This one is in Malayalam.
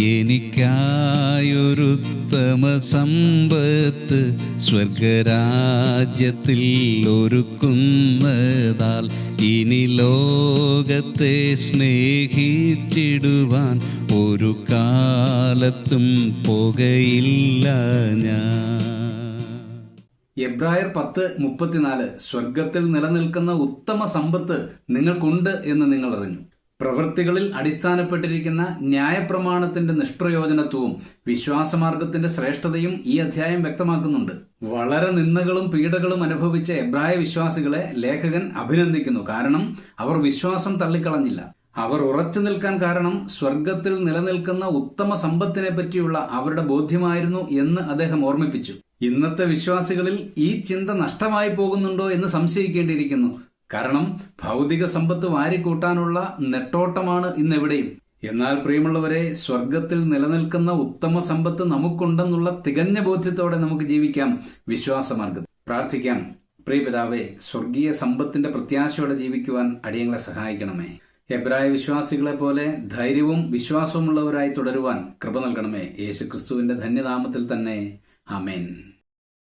എനിക്കായൊരുത്തമ സമ്പത്ത് സ്വർഗരാജ്യത്തിൽ ഒരുക്കുന്നതാൽ ഇനി ലോകത്തെ സ്നേഹിച്ചിടുവാൻ ഒരു കാലത്തും പുകയില്ല ഞാൻ. എബ്രായർ പത്ത് മുപ്പത്തിനാല് സ്വർഗത്തിൽ നിലനിൽക്കുന്ന ഉത്തമ സമ്പത്ത് നിങ്ങൾക്കുണ്ട് എന്ന് നിങ്ങൾ അറിഞ്ഞു പ്രവൃത്തികളിൽ അടിസ്ഥാനപ്പെട്ടിരിക്കുന്ന ന്യായപ്രമാണത്തിന്റെ നിഷ്പ്രയോജനത്വവും വിശ്വാസമാർഗത്തിന്റെ ശ്രേഷ്ഠതയും ഈ അധ്യായം വ്യക്തമാക്കുന്നുണ്ട്. വളരെ നിന്ദകളും പീഡകളും അനുഭവിച്ച എബ്രായ വിശ്വാസികളെ ലേഖകൻ അഭിനന്ദിക്കുന്നു. കാരണം അവർ വിശ്വാസം തള്ളിക്കളഞ്ഞില്ല. അവർ ഉറച്ചു നിൽക്കാൻ കാരണം സ്വർഗത്തിൽ നിലനിൽക്കുന്ന ഉത്തമ സമ്പത്തിനെ പറ്റിയുള്ള അവരുടെ ബോധ്യമായിരുന്നു എന്ന് അദ്ദേഹം ഓർമ്മിപ്പിച്ചു. ഇന്നത്തെ വിശ്വാസികളിൽ ഈ ചിന്ത നഷ്ടമായി പോകുന്നുണ്ടോ എന്ന് സംശയിക്കേണ്ടിയിരിക്കുന്നു. കാരണം ഭൗതിക സമ്പത്ത് വാരിക്കൂട്ടാനുള്ള നെട്ടോട്ടമാണ് ഇന്നെവിടെയും. എന്നാൽ പ്രിയമുള്ളവരെ സ്വർഗത്തിൽ നിലനിൽക്കുന്ന ഉത്തമ സമ്പത്ത് നമുക്കുണ്ടെന്നുള്ള തികഞ്ഞ ബോധ്യത്തോടെ നമുക്ക് ജീവിക്കാം വിശ്വാസമാർഗം. പ്രാർത്ഥിക്കാം പ്രിയപിതാവേ സ്വർഗീയ സമ്പത്തിന്റെ പ്രത്യാശയോടെ ജീവിക്കുവാൻ അടിയങ്ങളെ സഹായിക്കണമേ. എബ്രായ വിശ്വാസികളെ പോലെ ധൈര്യവും വിശ്വാസവുമുള്ളവരായി തുടരുവാൻ കൃപ നൽകണമേ. യേശു ക്രിസ്തുവിന്റെ ധന്യനാമത്തിൽ തന്നെ. ആമേൻ.